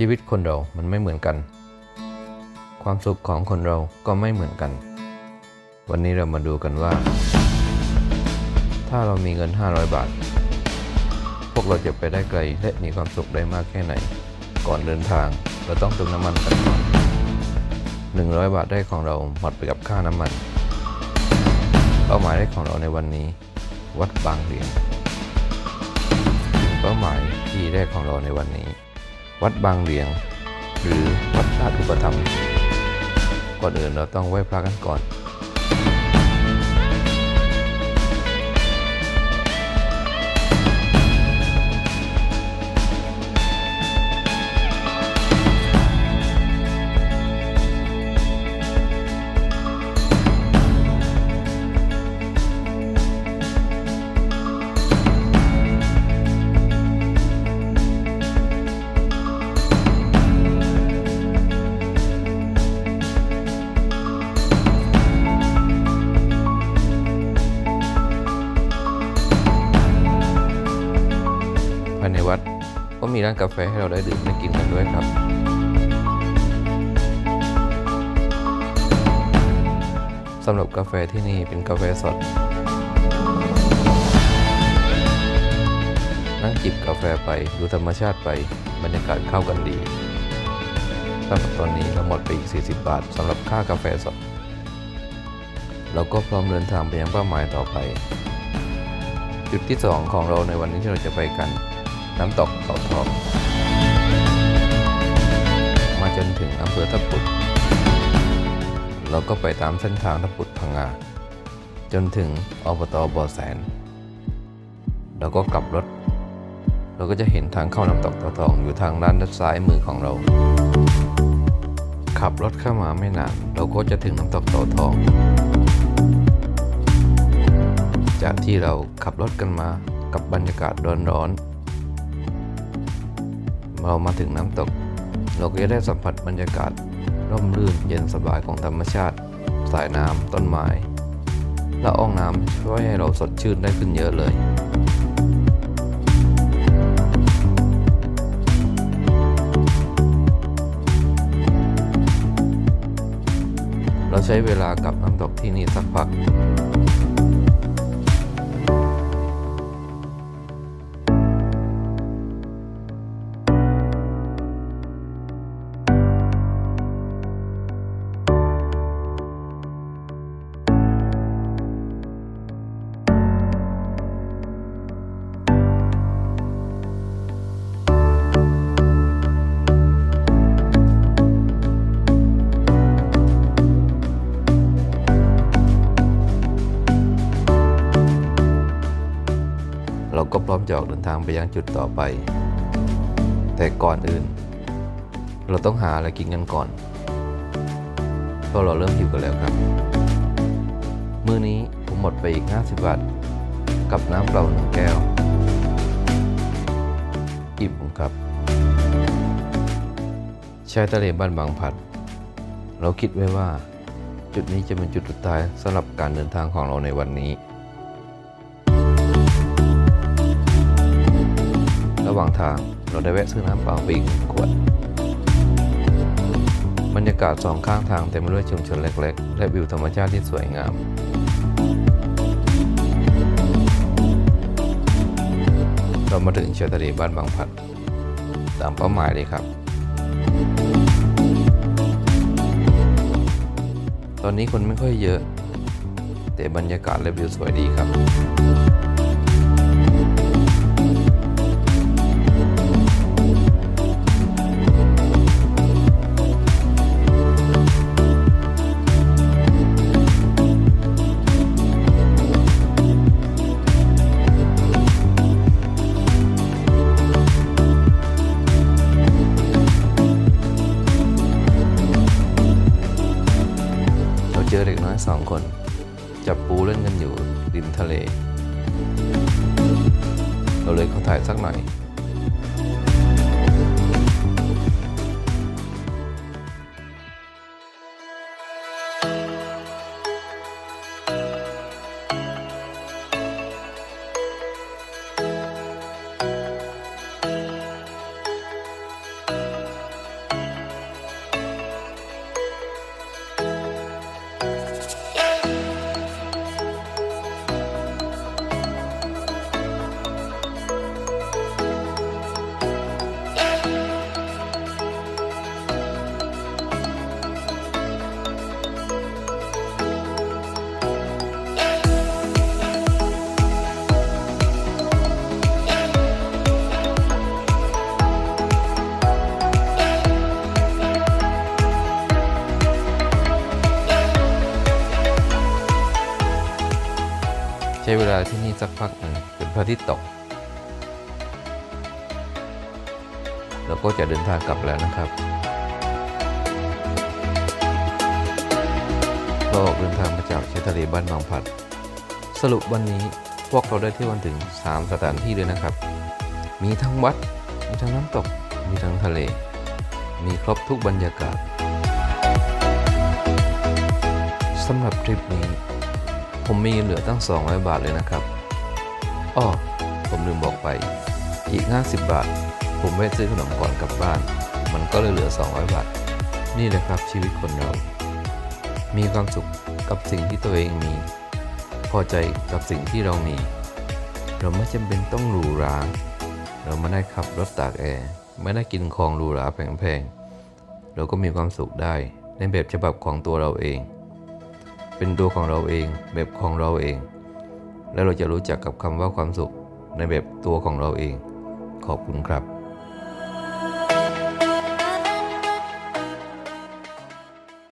ชีวิตคนเรามันไม่เหมือนกัน ความสุขของคนเราก็ไม่เหมือนกัน วันนี้เรามาดูกันว่า ถ้าเรามีเงิน 500 บาท พวกเราจะไปได้ไกลและมีความสุขได้มากแค่ไหน ก่อนเดินทางเราต้องเติมน้ำมันกันก่อน100 บาทได้ของเราหมดไปกับค่าน้ำมัน เป้าหมายแรกของเราในวันนี้ วัดบางเหลียงเป้าหมายที่แรกของเราในวันนี้ วัดบางเหลียง หรือวัดราชอุปธรรม ก่อนอื่นเราต้องไหว้พระกันก่อน มีร้านกาแฟให้เราได้ดื่มได้กินกันด้วยครับ สำหรับกาแฟที่นี่เป็นกาแฟสด นั่งจิบกาแฟไปดูธรรมชาติไปบรรยากาศเข้ากันดีสำหรับตอนนี้เราหมดไปอีก 40 บาทสำหรับค่ากาแฟสด เราก็พร้อมเดินทางไปยังเป้าหมายต่อไป จุดที่ 2 ของเราในวันนี้ที่เราจะไปกัน น้ำตกเขาทอง มาจนถึงอำเภอทับปุดเราก็ไปตามเส้นทางทับปุดพังงาจนถึงอบตบ่อแสน เราก็กลับรถ เราก็จะเห็นทางเข้าน้ำตกเขาทองอยู่ทางด้านด้านซ้ายมือของเรา ขับรถเข้ามาไม่นานเราก็จะถึงน้ำตกเขาทองจากที่เราขับรถกันมากับบรรยากาศร้อนๆ เรามาถึงน้ำตก เราก็จะได้สัมผัสบรรยากาศ ร่มรื่นเย็นสบายของธรรมชาติ สายน้ำต้นไม้และอ่องน้ำช่วยให้เราสดชื่นได้ขึ้นเยอะเลยเราใช้เวลากับน้ำตกที่นี่สักพัก เราก็พร้อมจะออกเดินทางไปยังจุดต่อไป แต่ก่อนอื่น เราต้องหาอะไรกินกันก่อน เพราะเราเริ่มหิวกันแล้วครับ มื้อนี้ผมหมดไปอีก 50 บาท กับน้ำเปล่าหนึ่งแก้ว อิ่มครับชายทะเลบ้านบางพัด เราคิดไว้ว่า จุดนี้จะเป็นจุดสุดท้ายสำหรับการเดินทางของเราในวันนี้ หว่างทางเราได้แวะซื้อน้ำเปล่าไปอีกหนึ่งขวด บรรยากาศสองข้างทางเต็มไปด้วยชุมชนเล็ก ๆ และวิวธรรมชาติที่สวยงามเรามาถึงชายทะเลบ้านบางพัดตามเป้าหมายเลยครับ ตอนนี้คนไม่ค่อยเยอะ แต่บรรยากาศและวิวสวยดีครับ สองคน จับปูเล่นกันอยู่ริมทะเล เราเลยเขาถ่ายสักหน่อย ช้เวลาที่นี่สักพักหนึ่งจนพระอาทิตย์ตกแล้วก็จะเดินทางกลับแล้วนะครับเราออกเดินทางมาจากชายทะเลบ้านบางพลัด สรุปวันนี้พวกเราได้เที่ยวกันถึง 3 สถานที่เลยนะครับ มีทั้งวัด มีทั้งน้ำตก มีทั้งทะเล มีครบทุกบรรยากาศสำหรับทริปนี้ ผมมีเหลือตั้ง 200 บาทเลยนะครับอ้อผมลืมบอกไป อีก 50 บาท ผมแวะซื้อขนมก่อนกลับบ้าน มันก็เลยเหลือ 200 บาท นี่แหละครับชีวิตคนเรา มีความสุขกับสิ่งที่ตัวเองมี พอใจกับสิ่งที่เรามี เราไม่จำเป็นต้องหรูหรา เราไม่ได้ขับรถตากแอร์ ไม่ได้กินของหรูหราแพงๆ เราก็มีความสุขได้ในแบบฉบับของตัวเราเอง เป็นตัวของเราเองแบบของเราเอง และเราจะรู้จักกับคำว่าความสุขในแบบตัวของเราเอง ขอบคุณครับ